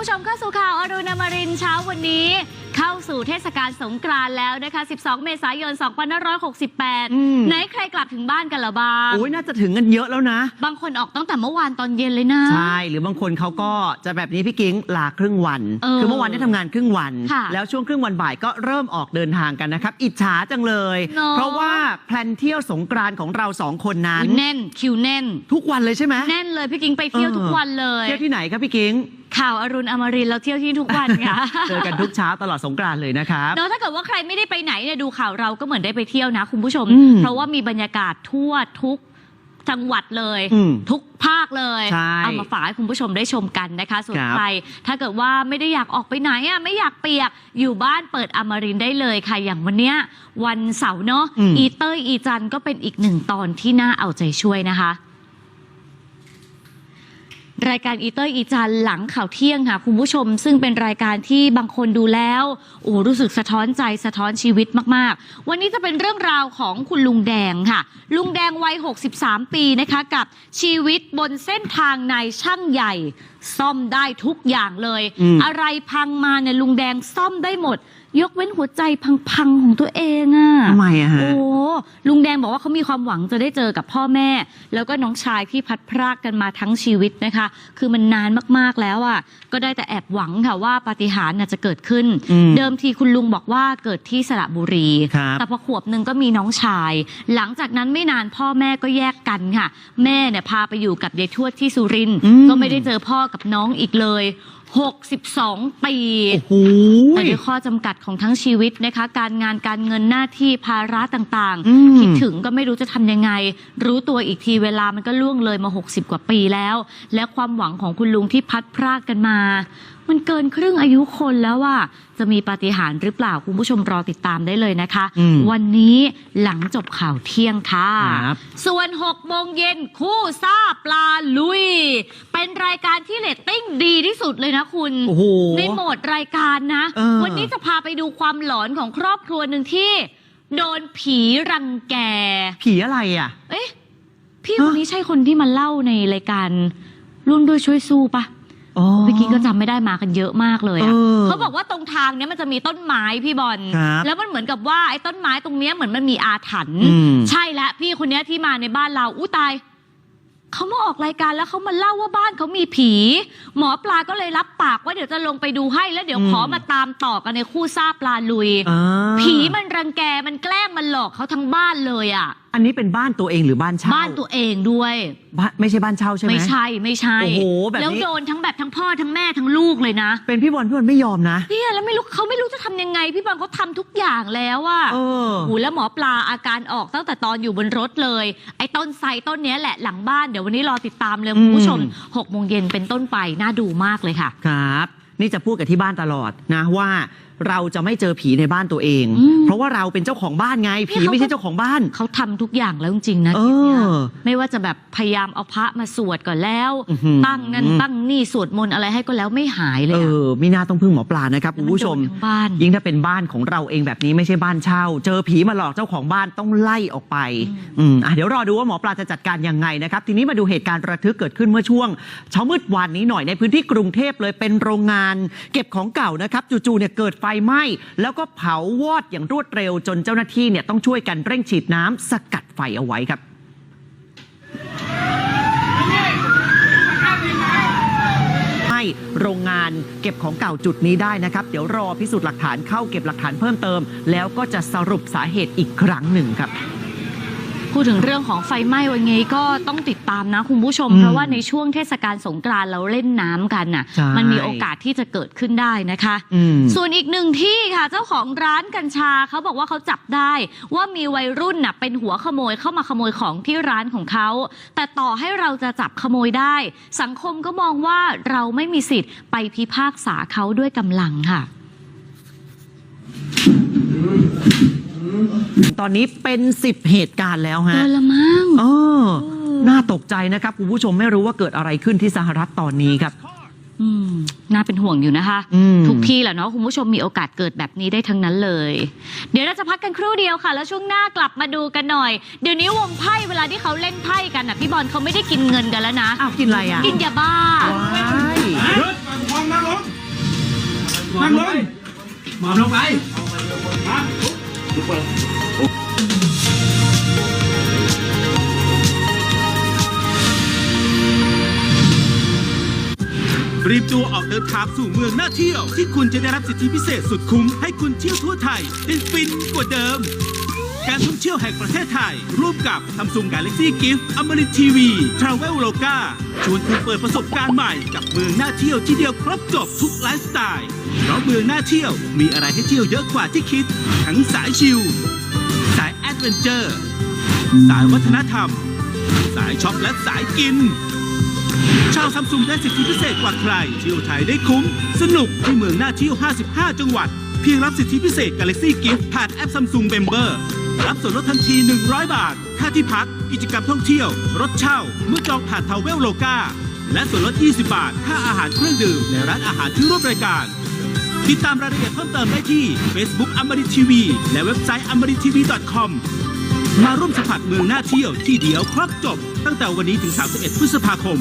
ผู้ชมเข้าสู่ข่าวอรุณอมรินทร์เช้าวันนี้ เข้าสู่เทศกาลสงกรานต์แล้วนะคะ 12 เมษายนอืม2568 ไหนใครกลับถึงบ้านกันละบ้างโอ้ยน่าจะถึงกันเยอะแล้วนะ บางคนออกตั้งแต่เมื่อวานตอนเย็นเลยนะ ใช่ หรือบางคนเขาก็จะแบบนี้พี่กิ้งลาครึ่งวัน เออคือเมื่อวานได้ทำงานครึ่งวัน ค่ะแล้วช่วงครึ่งวันบ่ายก็เริ่มออกเดินทางกันนะครับ อิจฉาจังเลย เนอะ เพราะว่าแพลนเที่ยวสงกรานต์ของเราสองคนนั้น อุ๊ยแน่นคิวแน่น ทุกวันเลยใช่ไหม แน่นเลยพี่กิ้งไปเที่ยวเออ ทุกวันเลย เที่ยวที่ไหนครับพี่กิ้ง ข่าวอรุณอมรินทร์เราเที่ยวที่ทุกวันค่ะ เจอกันทุกเช้าตลอดสงกรานต์เลยนะครับ เนอะถ้าเกิดว่าใครไม่ได้ไปไหนเนี่ยดูข่าวเราก็เหมือนได้ไปเที่ยวนะคุณผู้ชม อืมเพราะว่ามีบรรยากาศทั่วทุกจังหวัดเลย อืมทุกภาคเลย ใช่เอามาฝากให้คุณผู้ชมได้ชมกันนะคะส่วนครับ ใครถ้าเกิดว่าไม่ได้อยากออกไปไหนอะไม่อยากเปียกอยู่บ้านเปิดอมรินทร์ได้เลยค่ะ อย่างวันเนี้ยวันเสาร์เนาะอืม อีเตอร์อีจันก็เป็นอีกหนึ่งตอนที่น่าเอาใจช่วยนะคะ รายการอีเตอร์อีจันหลังข่าวเที่ยงค่ะคุณผู้ชม ซึ่งเป็นรายการที่บางคนดูแล้วโอ้รู้สึกสะท้อนใจสะท้อนชีวิตมากๆ วันนี้จะเป็นเรื่องราวของคุณลุงแดงค่ะ ลุงแดงวัย 63 ปีนะคะกับชีวิตบนเส้นทางในช่างใหญ่ ซ่อมได้ทุกอย่างเลยอืมอะไรพังมาเนี่ยลุงแดงซ่อมได้หมด ยกเว้นหัวใจพังๆของตัวเองอะทำไมอะฮะโอ้ลุงแดงบอกว่าเขามีความหวังจะได้เจอกับพ่อแม่ แล้วก็น้องชายที่พัดพรากกันมาทั้งชีวิตนะคะ คือมันนานมากๆแล้วอะ ก็ได้แต่แอบหวังค่ะว่าปาฏิหาริย์น่ะจะเกิดขึ้นอืมเดิมทีคุณลุงบอกว่าเกิดที่สระบุรีครับแต่พอขวบหนึ่งก็มีน้องชาย หลังจากนั้นไม่นานพ่อแม่ก็แยกกันค่ะ แม่เนี่ยพาไปอยู่กับยายทวดที่สุรินทร์อืมก็ไม่ได้เจอพ่อกับน้องอีกเลย 62 ปีโอ้โหแต่ด้วยข้อจำกัดของทั้งชีวิตนะคะ การงานการเงินหน้าที่ภาระต่างอืมๆคิดถึงก็ไม่รู้จะทำยังไง รู้ตัวอีกทีเวลามันก็ล่วงเลยมา 60 กว่าปีแล้ว และความหวังของคุณลุงที่พัดพรากกันมามันเกินครึ่งอายุคนแล้วว่า จะมีปาฏิหาริย์หรือเปล่า คุณผู้ชมรอติดตามได้เลยนะคะ อืมวันนี้หลังจบข่าวเที่ยงค่ะ ครับ ส่วน6โมงเย็นคู่ซ่าปลาลุย เป็นรายการที่เรตติ้งดีที่สุดเลยนะคุณ โอ้โห ในโหมดรายการนะ เออ วันนี้จะพาไปดูความหลอนของครอบครัวหนึ่งที่ โดนผีรังแก ผีอะไรอะ เอ๊ะ พี่ฮะคนนี้ใช่คนที่มาเล่าในรายการรุ่นด้วยช่วยสู้ปะอ๋อ เมื่อกี้ก็จำไม่ได้มากันเยอะมากเลยอะเออเขาบอกว่าตรงทางเนี้ยมันจะมีต้นไม้พี่บอลครับแล้วมันเหมือนกับว่าไอ้ต้นไม้ตรงเนี้ยเหมือนมันมีอาถรรพ์อืมใช่แล้วพี่คนเนี้ยที่มาในบ้านเราอู้ตายเขามาออกรายการแล้วเขามาเล่าว่าบ้านเขามีผี หมอปลาก็เลยรับปากว่าเดี๋ยวจะลงไปดูให้แล้วเดี๋ยวอืมขอมาตามต่อกันในคู่ซ่าปลาลุยอ่าผีมันรังแกมันแกล้งมันหลอกเขาทั้งบ้านเลยอะอันนี้เป็นบ้านตัวเองหรือบ้านเช่าบ้านตัวเองด้วย บ้านไม่ใช่บ้านเช่าใช่ไหม ไม่ใช่ไม่ใช่โอ้โหแบบนี้ แล้วโดนทั้งแบบทั้งพ่อทั้งแม่ทั้งลูกเลยนะเป็นพี่บอลพี่บอลไม่ยอมนะ เนี่ยแล้วไม่รู้เขาไม่รู้จะทำยังไง พี่บอลเขาทำทุกอย่างแล้วอะเออ โอ้โหแล้วหมอปลาอาการออกตั้งแต่ตอนอยู่บนรถเลย ไอ้ต้นไทรต้นเนี้ยแหละหลังบ้านเดี๋ยววันนี้รอติดตามเลยอืมคุณผู้ชม6โมงเย็นเป็นต้นไปน่าดูมากเลยค่ะ ครับ นี่จะพูดกับที่บ้านตลอดนะว่า เราจะไม่เจอผีในบ้านตัวเอง อืม เพราะว่าเราเป็นเจ้าของบ้านไง ผีเนี่ยเขาไม่ใช่เจ้าของบ้าน เขาทำทุกอย่างแล้วจริงๆนะเอทีเนี้ยอไม่ว่าจะแบบพยายามเอาพระมาสวดก่อนแล้ว อื้อหือ ตั้งนั่นตั้งนี่สวดมนต์อะไรให้ก็แล้วไม่หายเลยเออะอมีน่าต้องพึ่งหมอปลานะครับคุณผู้ชม แล้วนโดนทั้งบ้าน ยิ่งถ้าเป็นบ้านของเราเองแบบนี้ไม่ใช่บ้านเช่า เจอผีมาหลอกเจ้าของบ้านต้องไล่ออกไปอืมอะเดี๋ยวรอดูว่าหมอปลาจะจัดการยังไงนะครับ ทีนี้มาดูเหตุการณ์ระทึกเกิดขึ้นเมื่อช่วงเช้ามืดวันนี้หน่อยในพื้นที่กรุงเทพเลยเป็นโรงงาน เก็บของเก่านะครับ จู่ๆเนี่ยเกิดไฟไหม้ แล้วก็เผาวอดอย่างรวดเร็วจนเจ้าหน้าที่เนี่ยต้องช่วยกันเร่งฉีดน้ำสกัดไฟเอาไว้ครับให้โรงงานเก็บของเก่าจุดนี้ได้นะครับ เดี๋ยวรอพิสูจน์หลักฐานเข้าเก็บหลักฐานเพิ่มเติม แล้วก็จะสรุปสาเหตุอีกครั้งหนึ่งครับ พูดถึงเรื่องของไฟไหม้วันนี้ก็ต้องติดตามนะคุณผู้ชมอืมเพราะว่าในช่วงเทศกาลสงกรานต์เราเล่นน้ำกันน่ะใช่มันมีโอกาสที่จะเกิดขึ้นได้นะคะอืมส่วนอีกหนึ่งที่ค่ะเจ้าของร้านกัญชาเขาบอกว่าเขาจับได้ ว่ามีวัยรุ่นน่ะเป็นหัวขโมยเข้ามาขโมยของที่ร้านของเขา แต่ต่อให้เราจะจับขโมยได้ สังคมก็มองว่าเราไม่มีสิทธิ์ไปพิพากษาเขาด้วยกำลังค่ะ ตอนนี้เป็น10เหตุการณ์แล้วฮะเกินละมั้งเออน่าตกใจนะครับคุณผู้ชมไม่รู้ว่าเกิดอะไรขึ้นที่สหรัฐตอนนี้ครับ อืมน่าเป็นห่วงอยู่นะคะ อืม ทุกที่แหละเนาะคุณผู้ชมมีโอกาสเกิดแบบนี้ได้ทั้งนั้นเลย เดี๋ยวเราจะพักกันครู่เดียวค่ะ แล้วช่วงหน้ากลับมาดูกันหน่อย เดี๋ยวนี้วงไพ่เวลาที่เขาเล่นไพ่กันน่ะพี่บอลเขาไม่ได้กินเงินกันแล้วนะ อ้าวกินอะไรอะกินยาบ้า ว้ายหยุดความนั่งลงนั่งลงหมอบลงไปุกไปรีบตัวออกเดินทางสู่เมืองน่าเที่ยว ที่คุณจะได้รับสิทธิพิเศษสุดคุ้ม ให้คุณเที่ยวทั่วไทยได้ฟินกว่าเดิม การท่องเที่ยวแห่งประเทศไทย ร่วมกับ Samsung Galaxy Gift อมริทีวี Travel Loga ชวนคุณเปิดประสบการณ์ใหม่กับเมืองน่าเที่ยวที่เดียวครบจบทุกไลฟ์สไตล์เพราะเมืองน่าเที่ยวมีอะไรให้เที่ยวเยอะกว่าที่คิด ทั้งสายชิลสายแอดเวนเจอร์สายวัฒนธรรม สายช็อปและสายกินชาวซัมซุงได้สิทธิพิเศษกว่าใคร เที่ยวไทยได้คุ้ม สนุกที่เมืองน่าเที่ยว 55 จังหวัด เพียงรับสิทธิพิเศษ Galaxy Gift ผ่านแอป Samsung Member รับส่วนลดทันที 100 บาท ค่าที่พัก กิจกรรมท่องเที่ยว รถเช่า เมื่อจองผ่านทาวเวลโลกาและส่วนลด 20 บาท ค่าอาหารเครื่องดื่ม ในร้านอาหารที่ร่วมรายการ ติดตามรายละเอียดเพิ่มเติมได้ที่ Facebook อมริทีวีและเว็บไซต์ a m a r i t v com มาร่วมสัมผัสเมืองน่าเที่ยวที่เดียวครบจบ ตั้งแต่วันนี้ถึง 31 พฤษภาคม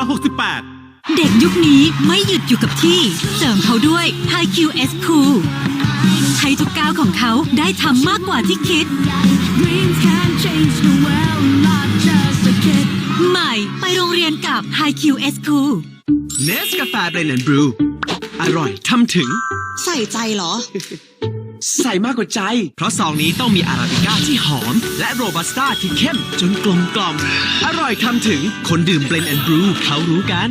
2568เด็กยุคนี้ไม่หยุดอยู่กับที่ เสริมเขาด้วย HiQ S Cool ให้ทุกก้าวของเขาได้ทำมากกว่าที่คิด Dreams can change the world, not just a kid. ใหม่ไปโรงเรียนกับ HiQ S Cool เนสกาแฟเบรนด์บรูอร่อยทำถึง ใส่ใจเหรอ ใส่มากกว่าใจ เพราะซองนี้ต้องมีอาราบิก้าที่หอม และโรบัสต้าที่เข้มจนกลมกล่อม อร่อยทำถึงคนดื่มเบรนด์บรูเขารู้กัน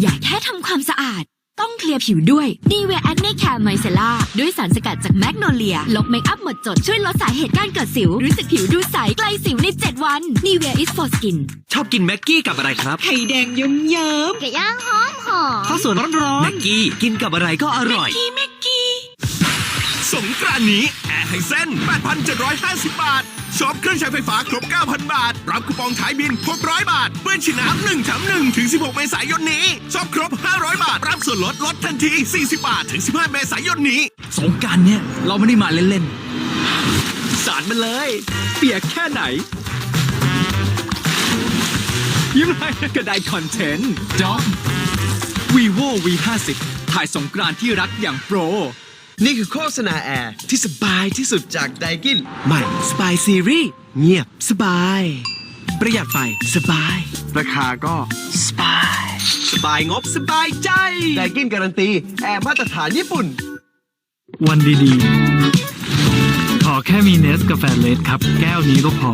อย่าแค่ทำความสะอาด ต้องเคลียร์ผิวด้วย n ีเวียแอคเน c แคร์ไมเซล่าด้วยสารสกัดจากแมกโนเลีย ลบเมคอัพหมดจดช่วยลดสาเหตุการเกิดสิว รู้สึกผิวดูใสไกลสิวใน 7 วัน n ีเวีย is for skin ชอบกินแม็กกี้กับอะไรครับ ไข่แดงเยิ้มเยิ้มไก่ย่างหอมหอมข้าวสวยร้อนๆแม็กกี้กินกับอะไรก็อร่อยพี่แม็กกี้ส งกรานนี้ แอร์ไฮเซน8,750 บาทช็อปเครื่องใช้ไฟฟ้าครบ 9,000 บาท รับคูปองใช้บิน 600 บาทเปื้อนฉีดน้ำ1แถม1ถึง 16 เมษายนนี้ช็อปครบ 500 บาท รับส่วนลดลดทันที 40 บาท ถึง 15 เมษายนนี้ สงการเนี่ย เราไม่ได้มาเล่นๆ สาดมันเลย เปียกแค่ไหน ยิ้มไรก็ได้คอนเทนต์จอบ vivo v 5 0ถ่ายสงกรานที่รักอย่างโปร นี่คือโฆษณาแอร์ที่สบายที่สุดจากไดกินใหม่สบายซีรีส์เงียบสบาย ประหยัดไฟสบาย ราคาก็สบาย สบายงบสบายใจไดกินการันตี แอร์มาตรฐานญี่ปุ่น วันดีๆ ขอแค่มีเนสกาแฟเลสครับ แก้วนี้ก็พอ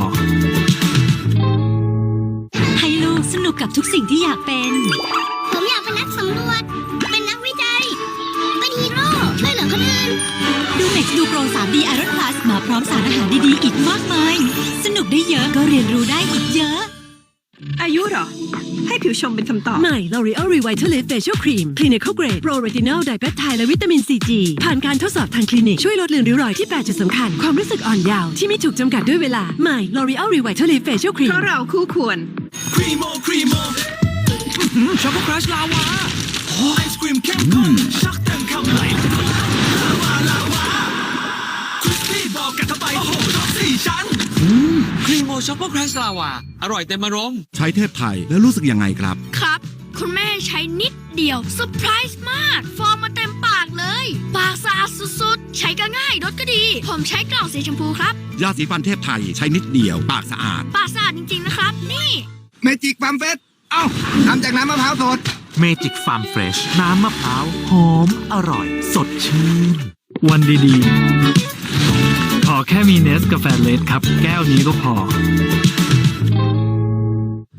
ให้ลูกสนุกกับทุกสิ่งที่อยากเป็น ผมอยากเป็นนักสำรวจ ช่วยเหลือคนอื่นดู Max ดูโปร 3D Iron Plus มาพร้อมสารอาหารดีๆ อีกมากมาย สนุกได้เยอะก็เรียนรู้ได้อีกเยอะ อายุเหรอ ให้ผิวชมเป็นคำตอบ ใหม่ L'Oreal Revitalift Facial Cream Clinical Grade Pro Retinol Dipeptide และวิตามิน CG ผ่านการทดสอบทางคลินิก ช่วยลดเลือนริ้วรอยที่ 8 จุดสำคัญ ความรู้สึกอ่อนเยาว์ที่ไม่ถูกจำกัดด้วยเวลา ใหม่ L'Oreal Revitalift Facial Cream เพราะเราคู่ควร ครีโมครีโมช็อกโกครัชลาวาไอศครีมเข้มข้นช็อกเต็มคำไหลล ช็อกสี่ชั้นครีโมช็อกโกครัชลาวา อร่อยเต็มอารมณ์ ใช้เทพไทยแล้วรู้สึกยังไงครับ ครับ คุณแม่ใช้นิดเดียวเซอร์ไพรส์มาก ฟอร์มมาเต็มปากเลย ปากสะอาดสุดๆ ใช้ก็ง่ายรสก็ดี ผมใช้กล่องสีชมพูครับ ยาสีฟันเทพไทยใช้นิดเดียว ปากสะอาด ปากสะอาดจริงๆนะครับ นี่เมจิกฟาร์มเฟสเอ้าทำจากน้ำมะพร้าวสดเมจิกฟาร์มเฟรชน้ำมะพร้าวหอมอร่อย สดชื่น วันดีๆขอ แค่มีเนสกาแฟเลสครับ แก้วนี้ก็พอ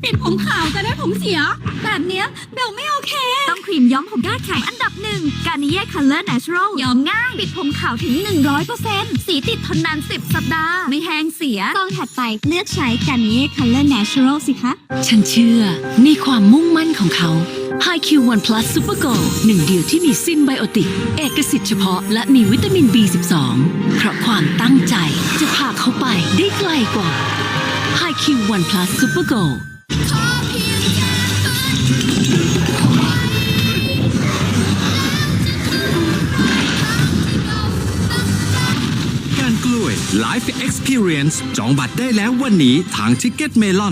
ติดผมขาวจะได้ผมเสีย แบบเนี้ยเบลไม่โอเค ต้องครีมย้อมผมด้านแข็งอันดับหนึ่งการนิเย่คัลเลอร์เนเชอรัลย้อมง่าย ปิดผมขาวถึง 100%สีติดทนนาน 10 สัปดาห์ ไม่แห้งเสียต้องถัดไปเลือกใช้การนิเย่คัลเลอร์เนเชอรัลสิคะ ฉันเชื่อในความมุ่งมั่นของเขา HiQ One Plus Super Go หนึ่งเดียวที่มีซินไบโอติก เอกสิทธิ์เฉพาะและมีวิตามิน B12 เพราะความตั้งใจจะพาเขาไปได้ไกลกว่า HiQ One Plus Super Go การกล้วย Life Experience จองบัตรได้แล้ววันนี้ทางทิกเก็ตเมล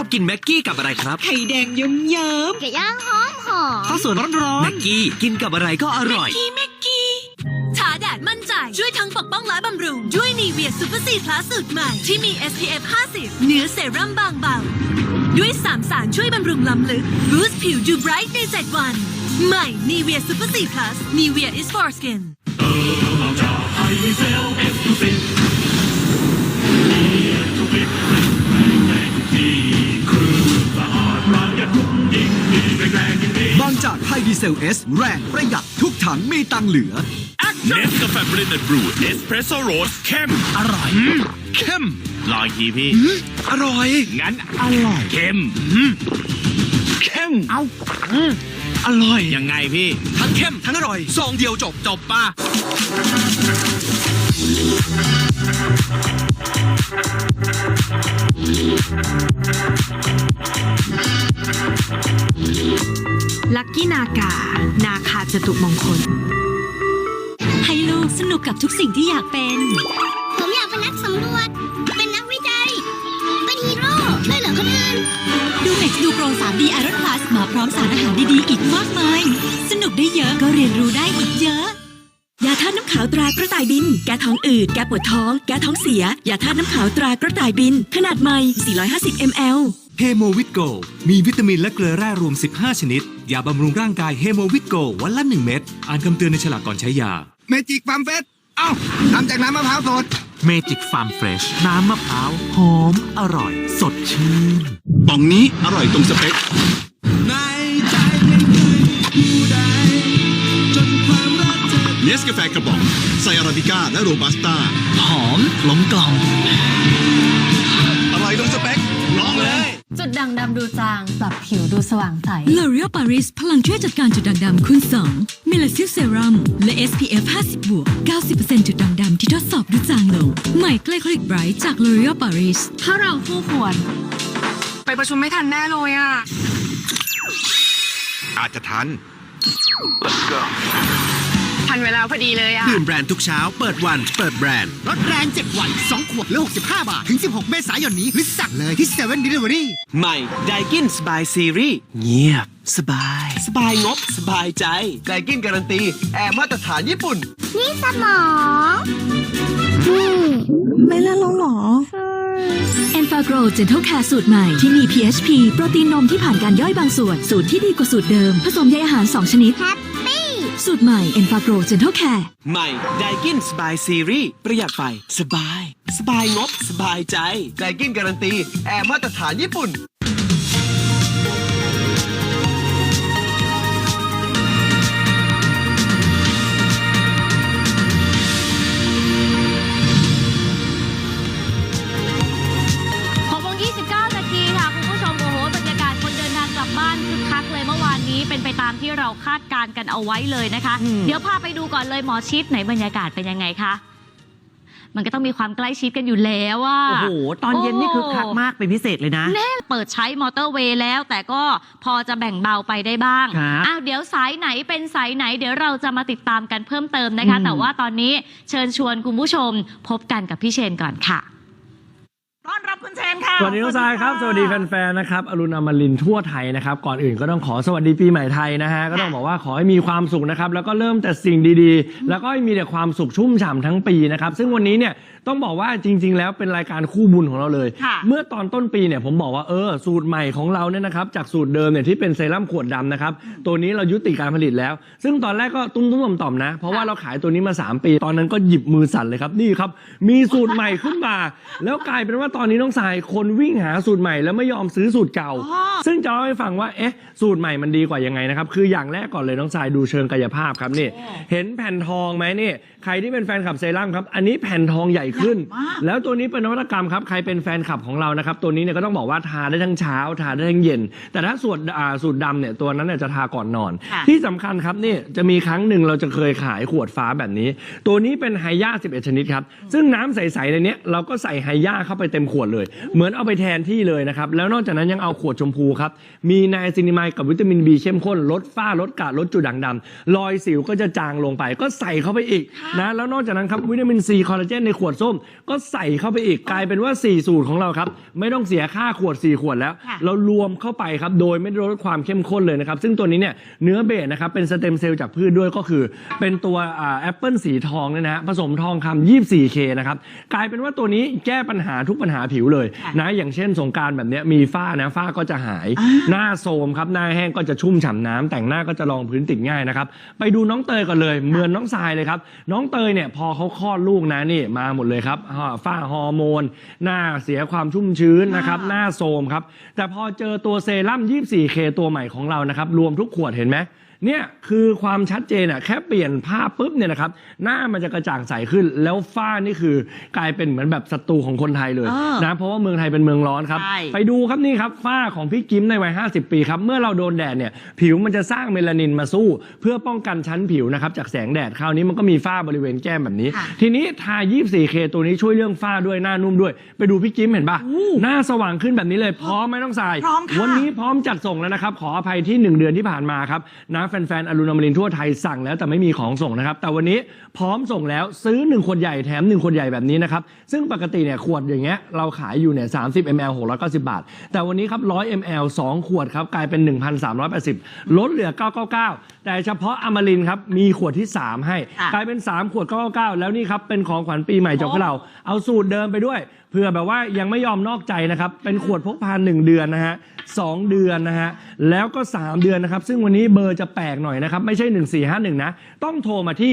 อนชอบกินแม็กกี้กับอะไรครับ ไข่แดงเยิ้มเยิ้มไก่ย่างหอมหอมข้าวสวยร้อนๆแม็กกี้กินกับอะไรก็อร่อยทาแดดมั่นใจ ช่วยทั้งปกป้องและบำรุง ด้วยนีเวียซูเปอร์ซีพลัสสูตรใหม่ ที่มี SPF 50 เนื้อเซรั่มบางเบา ด้วยสามสารช่วยบำรุงล้ำลึกบูสต์ผิวดูไบรท์ใน 7 วัน ใหม่นีเวียซูเปอร์ซีพลัสนีเวีย is for skin บางจากไฮดีเซลเอสแรงประหยัดทุกถังมีตังเหลือเนสกาแฟบรินด์บรูเอสเพรสโซ่โรสเข้ม อร่อยเข้มลองอีกทีพี่ อร่อย งั้นอร่อยเข้มเข้มเอาอร่อย ยังไงพี่ ทั้งเข้มทั้งอร่อยซองเดียวจบจบป่ะ ลักกี้นากา นาคาจตุมงคล ให้ลูกสนุกกับทุกสิ่งที่อยากเป็น ผมอยากเป็นนักสำรวจ เป็นนักวิจัย เป็นฮีโร่ช่วยเหลือคนอื่น ดูเม็กซ์ดูโปร 3D Iron Plus มาพร้อมสารอาหารดี ๆ อีกมากมาย สนุกได้เยอะก็เรียนรู้ได้อีกเยอะ แก้ท้องอืด แก้ปวดท้อง แก้ท้องเสีย ยาธาตุน้ำขาวตรากระต่ายบิน ขนาดใหม่ 450 ml เฮโมวิตโกมีวิตามินและเกลือแร่รวม 15 ชนิด ยาบำรุงร่างกายเฮโมวิตโกวันละ 1 เม็ด อ่านคำเตือนในฉลากก่อนใช้ยา เมจิกฟาร์มเฟสเอ้าทำจากน้ำมะพร้าวสด เมจิกฟาร์มเฟรชน้ำมะพร้าวหอม อร่อย สดชื่นป่องนี้อร่อยตรงสเปคในใจไม่เคยผู้ใดจนความรัก เธอเนสกาแฟกระป๋องไซอาราบิก้าและโรบัสต้าหอมกลมกล่อมอร่อยตรงสเปคลองเลย จุดด่างดำดูจาง ปรับผิวดูสว่างใส L'Oreal Paris พลังช่วยจัดการจุดด่างดำคูณ2เมลาซิลเซรั่มและ SPF 50บวก90%จุดด่างดำที่ทดสอบดูจางลง ใหม่ไกลโคลิกไบรท์จาก L'Oreal Paris ถ้าเราคู่ควร ไปประชุมไม่ทันแน่เลยอะ อาจจะทัน ทันเวลาพอดีเลยอะ ดื่มแบรนด์ทุกเช้า เปิดวัน เปิดแบรนด์รถแรง7วัน 2 ขวดเหลือ65 บาท ถึง 16 เมษายนนี้หรือสั่งเลยที่7 Delivery ใหม่ไดกินสบายซีรีส์เงียบ สบาย สบายงบ สบายใจไดกินการันตี แอร์มาตรฐานญี่ปุ่น นี่สมองอืมไม่เล่นแล้วหรอ e n f a g r o Gentle Care สูตรใหม่ที่มี PHP โปรตีนนมที่ผ่านการย่อยบางส่วน สูตรที่ดีกว่าสูตรเดิม ผสมใยอาหาร 2 ชนิดแฮปปี้ สูตรใหม่ e n f a g r o Gentle Care ใหม่ไดกินสบายซีรีส์ประหยัดไฟ สบาย สบายงบ สบายใจไดกินการันตี แอร์มาตรฐานญี่ปุ่น ที่เราคาดการณ์กันเอาไว้เลยนะคะ เดี๋ยวพาไปดูก่อนเลยหมอชิดไหนบรรยากาศเป็นยังไงคะมันก็ต้องมีความใกล้ชิดกันอยู่แล้วว่าโอ้โห ตอนเย็นนี่คือคักมากเป็นพิเศษเลยนะ แน่ เปิดใช้มอเตอร์เวย์แล้ว แต่ก็พอจะแบ่งเบาไปได้บ้างครับอ้าว เดี๋ยวสายไหนเป็นสายไหน เดี๋ยวเราจะมาติดตามกันเพิ่มเติมนะคะอืมแต่ว่าตอนนี้เชิญชวนคุณผู้ชมพบกันกับพี่เชนก่อนค่ะ ต้อนรับคุณเชนค่ะ สวัสดีน้องทรายครับ สวัสดีแฟนๆ นะครับ อรุณอมรินทร์ทั่วไทยนะครับ ก่อนอื่นก็ต้องขอสวัสดีปีใหม่ไทยนะฮะ ก็ต้องบอกว่าขอให้มีความสุขนะครับ แล้วก็เริ่มแต่สิ่งดีๆ แล้วก็ให้มีแต่ความสุขชุ่มฉ่ำทั้งปีนะครับ ซึ่งวันนี้เนี่ย ต้องบอกว่าจริง ๆ แล้วเป็นรายการคู่บุญของเราเลย ค่ะเมื่อตอนต้นปีเนี่ยผมบอกว่าเออสูตรใหม่ของเราเนี่ยนะครับจากสูตรเดิมเนี่ยที่เป็นเซรั่มขวดดำนะครับตัวนี้เรายุติการผลิตแล้ว ซึ่งตอนแรกก็ตุ้มๆต่อมๆนะ เพราะว่าเราขายตัวนี้มา 3 ปี ตอนนั้นก็หยิบมือสั่นเลยครับนี่ครับมีสูตรใหม่ขึ้นมา แล้วกลายเป็นว่าตอนนี้น้องสายคนวิ่งหาสูตรใหม่แล้วไม่ยอมซื้อสูตรเก่าซึ่งจะเล่าให้ฟังว่า เอ๊ะ สูตรใหม่มันดีกว่ายังไงนะครับ คืออย่างแรกก่อนเลยน้องสายดูเชิงกายภาพครับนี่ เห็นแผ่นทองไหมนี่ ใครที่เป็นแฟนคลับเซรั่มครับ อันนี้แผ่นทองใหญ่ขึ้น แล้วตัวนี้เป็นนวัตกรรมครับ ใครเป็นแฟนคลับของเรานะครับ ตัวนี้เนี่ยก็ต้องบอกว่าทาได้ทั้งเช้า ทาได้ทั้งเย็น แต่ถ้าสูตรอ่าสูตรดำเนี่ยตัวนั้นเนี่ยจะทาก่อนนอน ค่ะ ที่สำคัญครับนี่จะมีครั้งหนึ่งเราจะเคยขายขวดฟ้าแบบนี้ ตัวนี้เป็นไฮยา11 ชนิดครับ ซึ่งน้ำใสๆในเนี้ยเราก็ใส่ไฮยาเข้าไปเต็มขวดเลย เหมือนเอาไปแทนที่เลยนะครับ แล้วนอกจากนั้นยังเอาขวดชมพูครับ มีไนายซินิมายกับวิตามินบีเข้มข้น ลดฝ้า ลดกระลดจุดด่างดำรอยสิวก็จะจางลงไป ก็ใส่เข้าไปอีกนะ แล้วนอกจากนั้นครับวิตามินซีคอลลาเจนในขวดส้ม ก็ใส่เข้าไปอีกกลายเป็นว่า 4 สูตรของเราครับ ไม่ต้องเสียค่าขวด 4 ขวดแล้ว ค่ะ เรารวมเข้าไปครับโดยไม่ได้ลดความเข้มข้นเลยนะครับ ซึ่งตัวนี้เนี่ยเนื้อเบสนะครับเป็นสเต็มเซลล์จากพืชด้วยก็คือ เป็นตัวแอปเปิลสีทองเนี่ยนะฮะผสมทองคำ 24K นะครับกลายเป็นว่าตัวนี้แก้ปัญหาทุกปัญหาผิวเลยนะอย่างเช่นสงกรารแบบเนี้ยมีฝ้านะฝ้าก็จะหายหน้าโทรมครับหน้าแห้งก็จะชุ่มฉ่ำน้ำแต่งหน้าก็จะรองพื้นติดง่ายนะครับไปดูน้องเตยก่อนเลยเหมือนน้องทรายเลยครับน้องเตยเนี่ยพอเขาคลอดลูกนะนี่มาหมดเลยครับอ่าฝ้าฮอร์โมน หน้าเสียความชุ่มชื้นนะครับ หน้าโทรมครับ แต่พอเจอตัวเซรั่ม 24K ตัวใหม่ของเรานะครับ รวมทุกขวดเห็นไหม เนี่ยคือความชัดเจนอะแค่เปลี่ยนภาพปุ๊บเนี่ยนะครับหน้ามันจะกระจ่างใสขึ้น แล้วฝ้านี่คือกลายเป็นเหมือนแบบศัตรูของคนไทยเลยเออนะเพราะว่าเมืองไทยเป็นเมืองร้อนครับ ใช่ ไปดูครับนี่ครับฝ้าของพี่กิมในวัย 50 ปีครับเมื่อเราโดนแดดเนี่ยผิวมันจะสร้างเมลานินมาสู้ เพื่อป้องกันชั้นผิวนะครับจากแสงแดดคราวนี้มันก็มีฝ้าบริเวณแก้มแบบนี้ ค่ะทีนี้ทา 24K ตัวนี้ช่วยเรื่องฝ้าด้วยหน้านุ่มด้วย ไปดูพี่กิมเห็นปะหน้าสว่างขึ้นแบบนี้เลยพร้อมไหมต้องใส่พร้อมค่ะ วันนี้พร้อมจัดส่งแล้วนะครับขออภัยที่ 1 เดือนที่ผ่านมาครับนะแฟนๆอรุณอมรินทร์ทั่วไทยสั่งแล้วแต่ไม่มีของส่งนะครับ แต่วันนี้พร้อมส่งแล้วซื้อ1ขวดใหญ่แถม1ขวดใหญ่แบบนี้นะครับ ซึ่งปกติเนี่ยขวดอย่างเงี้ยเราขายอยู่เนี่ย30 ml 690 บาท แต่วันนี้ครับ 100 ml 2 ขวดครับ กลายเป็น 1,380 ลดเหลือ 999 แต่เฉพาะอมรินทร์ครับ มีขวดที่ 3 ให้ค่ะ กลายเป็น 3 ขวด 999 แล้วนี่ครับเป็นของขวัญปีใหม่จากพวกเราเอาสูตรเดิมไปด้วย เพื่อแบบว่ายังไม่ยอมนอกใจนะครับ เป็นขวดพกพาหนึ่งเดือนนะฮะสองเดือนนะฮะ แล้วก็ 3 เดือนนะครับ ซึ่งวันนี้เบอร์จะแปลกหน่อยนะครับ ไม่ใช่ 1451 นะ ต้องโทรมาที่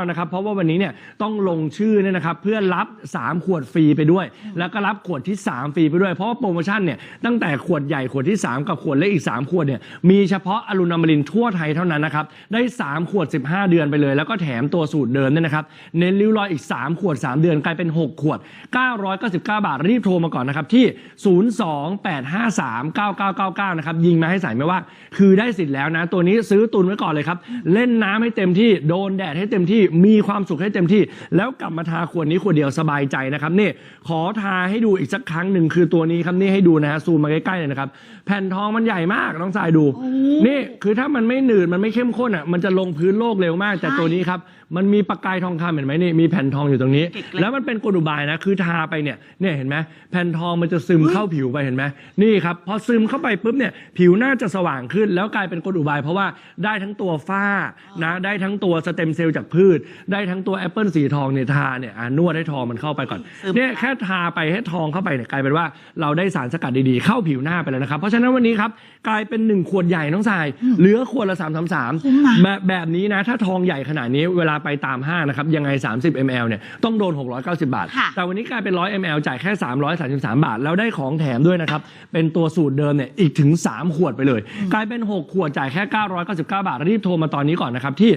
028539999 นะครับ เพราะว่าวันนี้เนี่ยต้องลงชื่อเนี่ยนะครับ เพื่อรับ 3 ขวดฟรีไปด้วย แล้วก็รับขวดที่ 3 ฟรีไปด้วย เพราะว่าโปรโมชั่นเนี่ยตั้งแต่ขวดใหญ่ขวดที่ 3 กับขวดเล็กอีก 3 ขวดเนี่ยมีเฉพาะอรุณอมรินทั่วไทยเท่านั้นนะครับได้ 3 ขวด 15 เดือนไปเลย แล้วก็แถมตัวสูตรเดิมเนี่ยนะครับเน้นริ้วรอยอีก 3 ขวด 3 เดือนกลายเป็น 6 ขวด 999 บาทรีบโทรมาก่อนนะครับที่ 028539999 นะครับยิงมาให้ใส่ไม่ว่า คือได้สิทธิ์แล้วนะ ตัวนี้ซื้อตุนไว้ก่อนเลยครับ เล่นน้ำให้เต็มที่โดนแดดให้เต็มที่มีความสุขให้เต็มที่ แล้วกลับมาทาขวดนี้ขวดเดียวสบายใจนะครับนี่ขอทาให้ดูอีกสักครั้งหนึ่งคือตัวนี้ครับนี่ให้ดูนะฮะซูมมาใกล้ๆเลยนะครับแผ่นทองมันใหญ่มากน้องสายดูนี่คือถ้ามันไม่หนืดมันไม่เข้มข้นอะมันจะลงพื้นโลกเร็วมากแต่ตัวนี้ครับ มันมีประกายทองคำเห็นไหมนี่มีแผ่นทองอยู่ตรงนี้แล้วมันเป็นกลอุบายนะ คือทาไปเนี่ยเนี่ยเห็นไหมแผ่นทองมันจะซึมเข้าผิวไปเห็นไหมนี่ครับพอซึมเข้าไปปุ๊บเนี่ยผิวหน้าจะสว่างขึ้น แล้วกลายเป็นกลอุบาย เพราะว่าได้ทั้งตัวฝ้านะได้ทั้งตัวสเต็มเซลล์จากพืช ได้ทั้งตัวแอปเปิลสีทองเนี่ยทาเนี่ยอะนวดให้ทองมันเข้าไปก่อนซึม เนี่ย แค่ทาไปให้ทองเข้าไปเนี่ยกลายเป็นว่าเราได้สารสกัดดีๆ เข้าผิวหน้าไปแล้วนะครับ เพราะฉะนั้นวันนี้ครับกลายเป็นหนึ่งขวดใหญ่น้องทรายเหลือขวดละ3ามสามคุ้มนะแบบแบบนี้นะ ถ้าทองใหญ่ขนาดนี้เวลาไปตามห้างนะครับ ยังไง 30 ml เนี่ยต้องโดน 690 บาท ค่ะ แต่วันนี้กลายเป็น 100 ml จ่ายแค่ 333 บาท แล้วได้ของแถมด้วยนะครับ เป็นตัวสูตรเดิมเนี่ยอีกถึง 3 ขวดไปเลย กลายเป็น 6 ขวดจ่ายแค่ 999 บาท รีบโทรมาตอนนี้ก่อนนะครับ ที่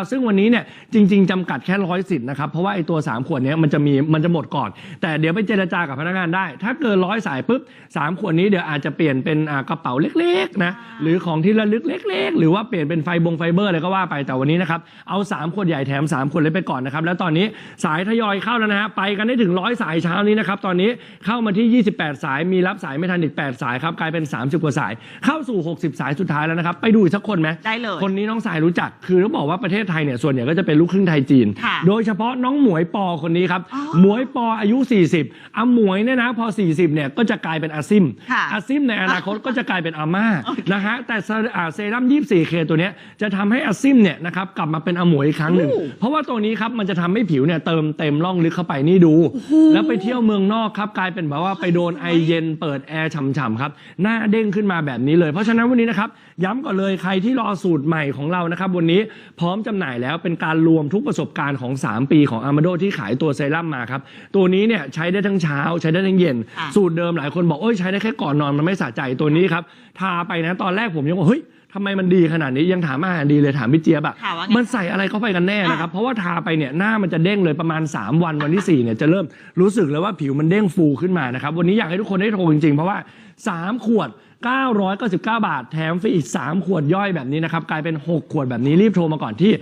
028539999 ซึ่งวันนี้เนี่ยจริง ๆจำกัดแค่ร้อยสิทธิ์นะครับ เพราะว่าไอ้ตัว 3 ขวดเนี้ยมันจะมีมันจะหมดก่อน แต่เดี๋ยวไปเจรจากับพนักงานได้ ถ้าเกินร้อยสายปุ๊บ3ขวดนี้เดี๋ยวอาจจะเปลี่ยนเป็นอ่ากระเป๋าเล็กๆนะหรือของที่ระลึกเล็ก ๆ หรือว่าเปลี่ยนเป็นไฟบงไฟเบอร์อะไรก็ว่าไปแต่วันนี้นะครับ เอา3ขวดใหญ่แถม 3 ขวดเล็กไปก่อนนะครับ แล้วตอนนี้สายทยอยเข้าแล้วนะฮะไปกันได้ถึงร้อยสายเช้านี้นะครับ ตอนนี้เข้ามาที่ 28 สายมีรับสายไม่ทันอีก 8 สายครับกลายเป็น 30 กว่าสาย เข้าสู่ 60 สายสุดท้ายแล้วนะครับ ไปดูอีกสักคนไหมได้เลย คนนี้น้องสายรู้จักคือต้องบอกว่าประเทศไทยเนี่ยส่วนใหญ่ก็จะเป็นลูกครึ่งไทยจีน ค่ะโดยเฉพาะน้องหมวยปอคนนี้ครับหมวยปออายุ 40อาหมวยเนี่ยนะพอ 40เนี่ยก็จะกลายเป็นอาซิมค่ะอาซิมในอนาคตก็จะกลายเป็นอาม่านะฮะแต่เซอ่าเซรั่ม 24K ตัวเนี้ยจะทำให้อาซิมเนี่ยนะครับกลับมาเป็นอาหมวยอีกครั้งหนึ่ง เพราะว่าตัวนี้ครับมันจะทำให้ผิวเนี่ยเติมเต็มร่องลึกเข้าไปนี่ดู แล้วไปเที่ยวเมืองนอกครับกลายเป็นแบบว่าไปโดนไอเย็นเปิดแอร์ฉ่ำๆครับหน้าเด้งขึ้นมาแบบนี้เลย เพราะฉะนั้นวันนี้นะครับย้ำก่อนเลยใครที่รอสูตรใหม่ของเรานะครับวันนี้พร้อมจำหน่ายแล้วเป็นการรวมทุกประสบการณ์ของ 3 ปีของอามาโดที่ขายตัวเซรั่มมาครับตัวนี้เนี่ยใช้ได้ทั้งเช้าใช้ได้ทั้งเย็นค่ะ สูตรเดิมหลายคนบอกโอ้ยใช้ได้แค่ก่อนนอนมันไม่สะใจตัวนี้ครับทาไปนะตอนแรกผมยังบอกเฮ้ย ทำไมมันดีขนาดนี้ยังถามอาหารดีเลยถามพี่เจี๊ยบอะค่ะว่าไง มันใส่อะไรเข้าไปกันแน่นะครับ เพราะว่าทาไปเนี่ยหน้ามันจะเด้งเลยประมาณ 3 วันวันที่ 4เนี่ยจะเริ่มรู้สึกเลยว่าผิวมันเด้งฟูขึ้นมานะครับ วันนี้อยากให้ทุกคนได้โทรจริงๆ เพราะว่า 3 ขวด999 บาท แถมฟรีอีก 3 ขวดย่อยแบบนี้นะครับ กลายเป็น 6 ขวดแบบนี้รีบโทรมาก่อนที่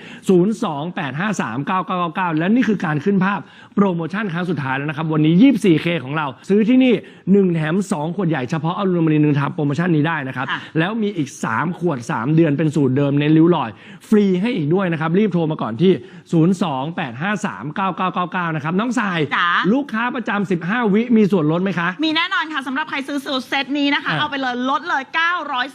028539999 และนี่คือการขึ้นภาพโปรโมชั่นครั้งสุดท้ายแล้วนะครับ วันนี้ 24K ของเรา ซื้อที่นี่ 1 แถม 2 ขวดใหญ่เฉพาะอลูมิเนียมหนึ่งทำโปรโมชั่นนี้ได้นะครับค่ะ แล้วมีอีก 3 ขวด 3 เดือนเป็นสูตรเดิมเน้นริ้วรอย ฟรีให้อีกด้วยนะครับ รีบโทรมาก่อนที่ 028539999 นะครับน้องสาย จ๋า ลูกค้าประจำ15 วิมีส่วนลดไหมคะ มีแน่นอนค่ะสำหรับใครซื้อสูตรเซตนี้นะคะ อะเอาไปเลยลดเลย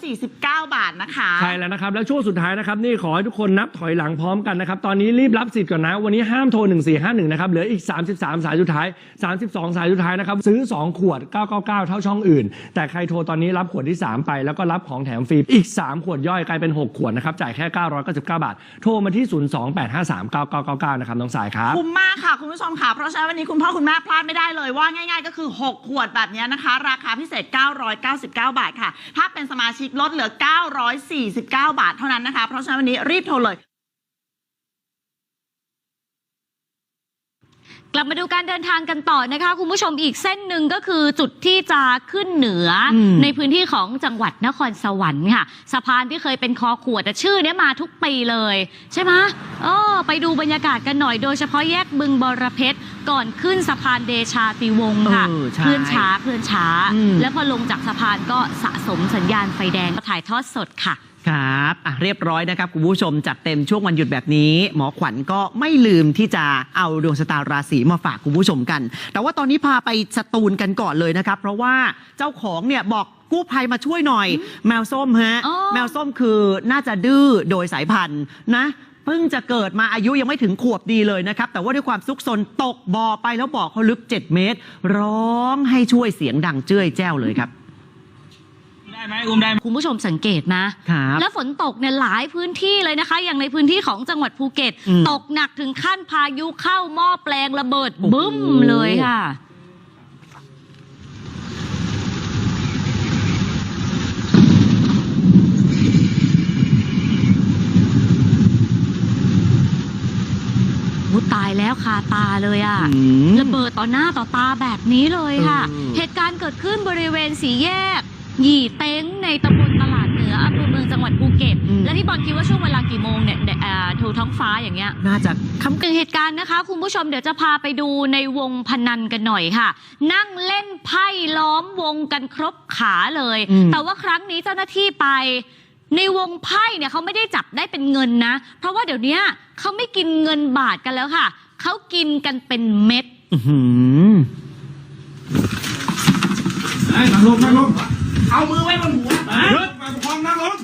949 บาทนะคะ ใช่แล้วนะครับ แล้วช่วงสุดท้ายนะครับ นี่ขอให้ทุกคนนับถอยหลังพร้อมกันนะครับ ตอนนี้รีบรับสิทธิ์ก่อนนะ วันนี้ห้ามโทร 1451 นะครับ เหลืออีก 33 สายสุดท้าย 32 สายสุดท้ายนะครับ ซื้อ 2 ขวด 999 เท่าช่องอื่น แต่ใครโทรตอนนี้รับขวดที่ 3 ไป แล้วก็รับของแถมฟรีอีก 3 ขวดย่อยกลายเป็น 6 ขวดนะครับ จ่ายแค่ 999 บาท โทรมาที่ 028539999 นะครับน้องสายครับคุ้มมากค่ะคุณผู้ชมค่ะเพราะฉะนั้นวันนี้คุณพ่อคุณแม่พลาดไม่ได้เลยว่าง่าย ๆ ก็คือ 6 ขวดแบบนี้นะคะ ราคาพิเศษ 999 บาทค่ะ ถ้าเป็นสมาชิกลดเหลือ 949 บาทเท่านั้นนะคะ เพราะฉะนั้นวันนี้รีบโทรเลย กลับมาดูการเดินทางกันต่อนะคะคุณผู้ชมอีกเส้นหนึ่งก็คือจุดที่จะขึ้นเหนืออมในพื้นที่ของจังหวัดนครสวรรค์ค่ะ สะพานที่เคยเป็นคอขวดแต่ชื่อเนี้ยมาทุกปีเลย ใช่ไหมเออไปดูบรรยากาศกันหน่อยโดยเฉพาะแยกบึงบรเพชรก่อนขึ้นสะพานเดชาติวงศ์ค่ะเออใช่ เคลื่อนช้าเคลื่อนช้าอืมแล้วพอลงจากสะพานก็สะสมสัญญาณไฟแดงถ่ายทอดสดค่ะ ครับอะเรียบร้อยนะครับคุณผู้ชมจัดเต็มช่วงวันหยุดแบบนี้ หมอขวัญก็ไม่ลืมที่จะเอาดวงชะตาราศีมาฝากคุณผู้ชมกัน แต่ว่าตอนนี้พาไปสตูลกันก่อนเลยนะครับ เพราะว่าเจ้าของเนี่ยบอกกู้ภัยมาช่วยหน่อย แมวส้มฮะ อ๋อ แมวส้มคือน่าจะดื้อโดยสายพันธุ์นะเพิ่งจะเกิดมาอายุยังไม่ถึงขวบดีเลยนะครับ แต่ว่าด้วยความซุกซนตกบ่อไปแล้วบ่อเขาลึก 7 เมตร ร้องให้ช่วยเสียงดังเจ้ยแจ้วเลยครับ คุณผู้ชมสังเกตนะ ครับ แล้วฝนตกเนี่ยหลายพื้นที่เลยนะคะ อย่างในพื้นที่ของจังหวัดภูเก็ต อืม ตกหนักถึงขั้นพายุเข้าหม้อแปลงระเบิดโอ้โหบึ้มเลยค่ะวุตายแล้วคาตาเลยอะ อืม ระเบิดต่อหน้าต่อตาแบบนี้เลยค่ะ เออ เหตุการณ์เกิดขึ้นบริเวณสี่แยก หยี่เต็งในตำบลตลาดเหนืออำเภอเมืองจังหวัดภูเก็ต อืม และที่บอลคิดว่าช่วงเวลากี่โมงเนี่ยเอ่อทูท้องฟ้าอย่างเงี้ย น่าจะคำหนึ่งเหตุการณ์นะคะคุณผู้ชมเดี๋ยวจะพาไปดูในวงพนันกันหน่อยค่ะ นั่งเล่นไพ่ล้อมวงกันครบขาเลย อืมแต่ว่าครั้งนี้เจ้าหน้าที่ไป ในวงไพ่เนี่ยเขาไม่ได้จับได้เป็นเงินนะ เพราะว่าเดี๋ยวเนี้ยเขาไม่กินเงินบาทกันแล้วค่ะเขากินกันเป็นเม็ด อื้อหือนั่งลงนั่งลง เอามือไว้บนหัวหยุดมาประคองนั่งลง